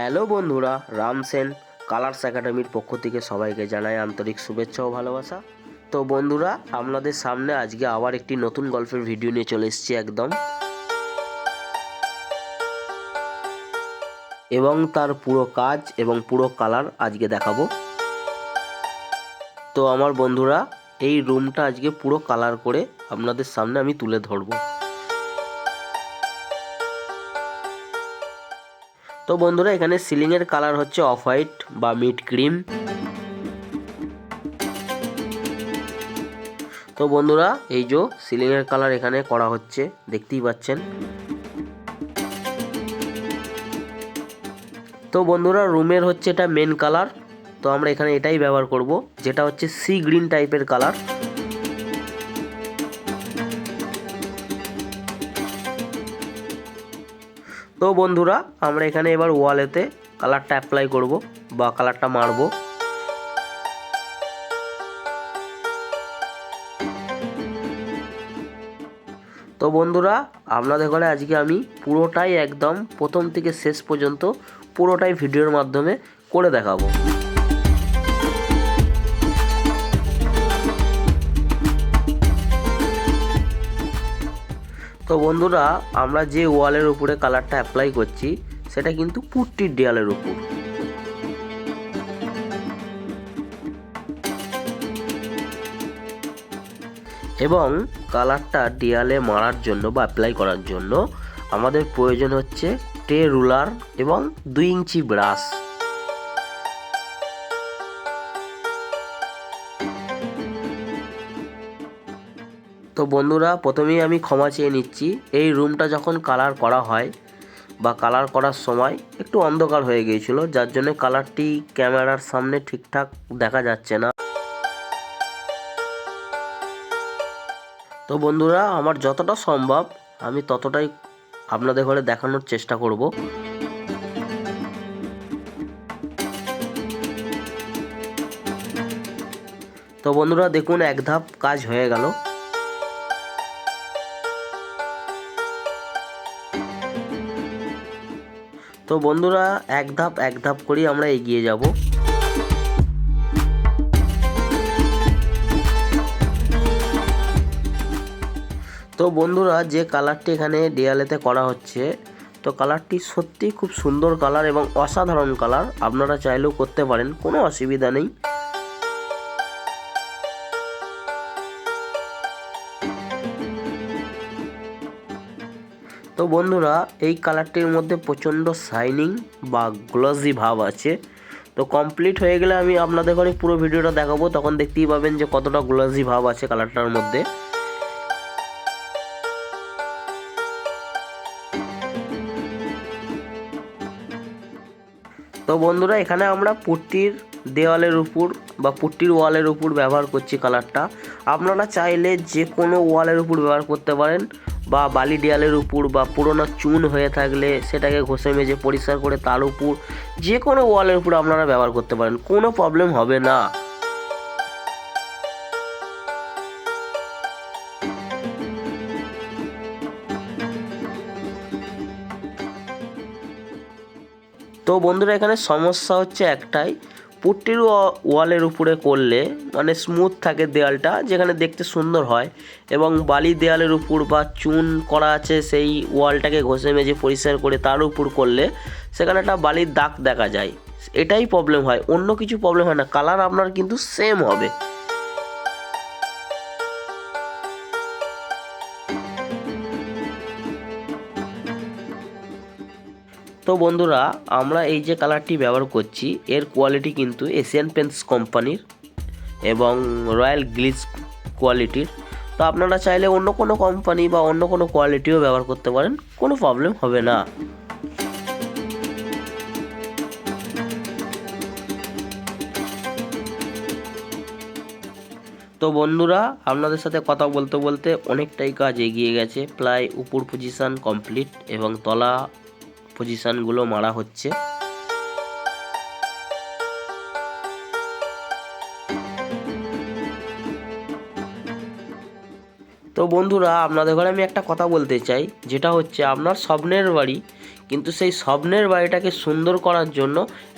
Hello বন্ধুরা রামসেন colours একাডেমির পক্ষ থেকে সবাইকে জানাই আন্তরিক শুভেচ্ছা ও ভালোবাসা। তো বন্ধুরা, আপনাদের সামনে আজকে আবার একটি নতুন গল্পের ভিডিও নিয়ে চলে এসেছি একদম। এবং তার পুরো কাজ এবং পুরো কালার আজকে দেখাবো। তো আমার বন্ধুরা, এই রুমটা আজকে পুরো কালার করে আপনাদের সামনে আমি তুলে ধরবো। তো বন্ধুরা, এখানে সিলিংয়ের কালার হচ্ছে অফ হোয়াইট বা মিড ক্রিম তো বন্ধুরা, এই যে সিলিংয়ের কালার এখানে করা হচ্ছে, দেখতেই পাচ্ছেন। তো বন্ধুরা রুমের হচ্ছে এটা মেন কালার তো আমরা এখানে এটাই ব্যবহার করব, যেটা হচ্ছে সি গ্রিন টাইপের কালার তো বন্ধুরা, আমরা এখানে এবার ওয়ালেতে কালারটা অ্যাপ্লাই করব বা কালারটা মারবো। তো বন্ধুরা, আপনাদের ঘরে আজকে আমি পুরোটাই একদম প্রথম থেকে শেষ পর্যন্ত পুরোটাই ভিডিওর মাধ্যমে করে দেখাবো। তো বন্ধুরা, আমরা যে ওয়ালের উপরে কালারটা অ্যাপ্লাই করছি, সেটা কিন্তু পুট্টির দেয়ালের উপর। এবং কালারটা দেয়ালে মারার জন্য বা অ্যাপ্লাই করার জন্য আমাদের প্রয়োজন হচ্ছে টে রুলার এবং দুই ইঞ্চি ব্রাশ। তো বন্ধুরা, প্রথমেই আমি ক্ষমা চেয়ে নিচ্ছি। এই রুমটা যখন কালার করা হয় বা কালার করার সময় একটু অন্ধকার হয়ে গিয়েছিল, যার জন্য কালারটি ক্যামেরার সামনে ঠিকঠাক দেখা যাচ্ছে না। তো বন্ধুরা, আমার যতটা সম্ভব আমি ততটাই আপনাদের ঘরে দেখানোর চেষ্টা করব। তো বন্ধুরা, দেখুন, এক ধাপ কাজ হয়ে গেল। তো বন্ধুরা, এক ধাপ এক ধাপ করেই আমরা এগিয়ে যাব। তো বন্ধুরা, যে কালারটি এখানে দেয়ালেতে করা হচ্ছে, তো কালারটি সত্যি খুব সুন্দর কালার এবং অসাধারণ কালার। আপনারা চাইলেও করতে পারেন, কোনো অসুবিধা নেই। তো বন্ধুরা, এই কালারটির মধ্যে প্রচণ্ড শাইনিং বা গ্লসি ভাব আছে। তো কমপ্লিট হয়ে গেলে আমি আপনাদের ঘরে পুরো ভিডিওটা দেখাবো। তখন দেখতেই পাবেন যে কতটা গ্লসি ভাব আছে কালারটার মধ্যে। তো বন্ধুরা, এখানে আমরা পুট্টির দেওয়ালের উপর বা পুট্টির ওয়ালের উপর ব্যবহার করছি কালারটা। আপনারা চাইলে যে কোনো ওয়ালের উপর ব্যবহার করতে পারেন। বা বালি দেয়ালের উপর বা পুরোনো চুন হয়ে থাকলে সেটাকে ঘষে মেজে পরিষ্কার করে তার উপর যে কোনো ওয়ালের উপর আপনারা ব্যবহার করতে পারেন, কোনো প্রবলেম হবে না। তো বন্ধুরা, এখানে সমস্যা হচ্ছে একটাই পুট্টির ওয়ালের উপরে করলে মানে স্মুথ থাকে দেয়ালটা, যেখানে দেখতে সুন্দর হয়। এবং বালি দেয়ালের উপর বা চুন করা আছে সেই ওয়ালটাকে ঘষে মেজে পরিষ্কার করে তার উপর করলে সেখানে একটা বালির দাগ দেখা যায়। এটাই প্রবলেম হয়। অন্য কিছু প্রবলেম হয় না। কালার আপনার কিন্তু সেম হবে। তো বন্ধুরা, আমরা এই যে কালারটি ব্যবহার করছি, এর কোয়ালিটি কিন্তু এশিয়ান পেন্টস কোম্পানির এবং রয়্যাল গ্লিস কোয়ালিটির তো আপনারা চাইলে অন্য কোনো কোম্পানি বা অন্য কোনো কোয়ালিটিও ব্যবহার করতে পারেন, কোনো প্রবলেম হবে না। তো বন্ধুরা, আপনাদের সাথে কথা বলতে বলতে অনেকটাই কাজ এগিয়ে গেছে, প্রায় উপর পজিশন কমপ্লিট এবং তলা পজিশনগুলো মারা হচ্ছে। তো বন্ধুরা, আপনাদের ঘরে আমি একটা কথা বলতে চাই, যেটা হচ্ছে আপনার স্বপ্নের বাড়ি, কিন্তু সেই স্বপ্নের বাড়িটাকে সুন্দর করার জন্য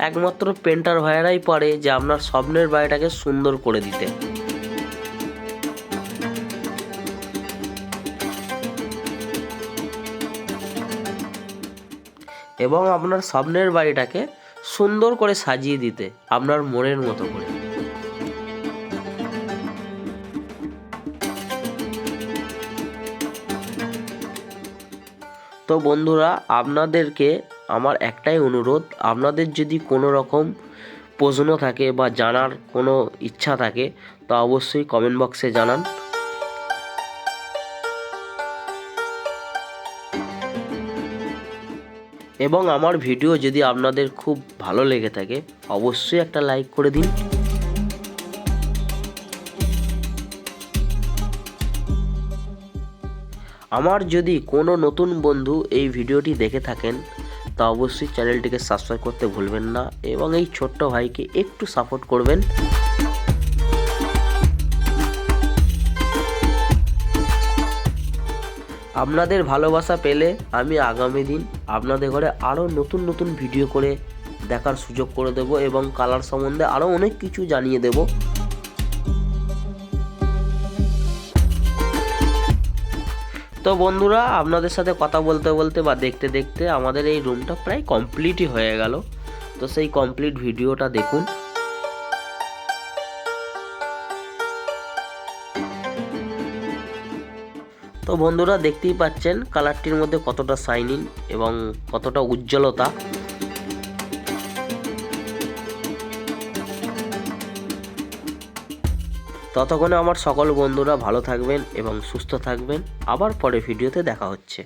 একমাত্র পেন্টার ভাইয়েরাই পারে যে আপনার স্বপ্নের বাড়িটাকে সুন্দর করে দিতে। এবং আপনার স্বপ্নের বাড়িটাকে সুন্দর করে সাজিয়ে দিতে আপনার মনের মতো করে। তো বন্ধুরা, আপনাদেরকে আমার একটাই অনুরোধ, আপনাদের যদি কোনো রকম প্রশ্ন থাকে বা জানার কোনো ইচ্ছা থাকে, তো অবশ্যই কমেন্ট বক্সে জানান। এবং আমার ভিডিও যদি আপনাদের খুব ভালো লেগে থাকে, অবশ্যই একটা লাইক করে দিন। আমার যদি কোনো নতুন বন্ধু এই ভিডিওটি দেখে থাকেন, তা অবশ্যই চ্যানেলটিকে সাবস্ক্রাইব করতে ভুলবেন না এবং এই ছোট্ট ভাইকে একটু সাপোর্ট করবেন। আপনাদের ভালোবাসা পেলে আমি আগামী দিন আপনাদের ঘরে আরও নতুন নতুন ভিডিও করে দেখার সুযোগ করে দেব এবং কালার সম্বন্ধে আরও অনেক কিছু জানিয়ে দেব। তো বন্ধুরা, আপনাদের সাথে কথা বলতে বলতে বা দেখতে দেখতে আমাদের এই রুমটা প্রায় কমপ্লিটই হয়ে গেল। তো সেই কমপ্লিট ভিডিওটা দেখুন। তো বন্ধুরা দেখতেই পাচ্ছেন কালারটির মধ্যে কতটা শাইনিং এবং কতটা উজ্জ্বলতা। ততক্ষণে আমার সকল বন্ধুরা ভালো থাকবেন এবং সুস্থ থাকবেন। আবার পরে ভিডিওতে দেখা হচ্ছে।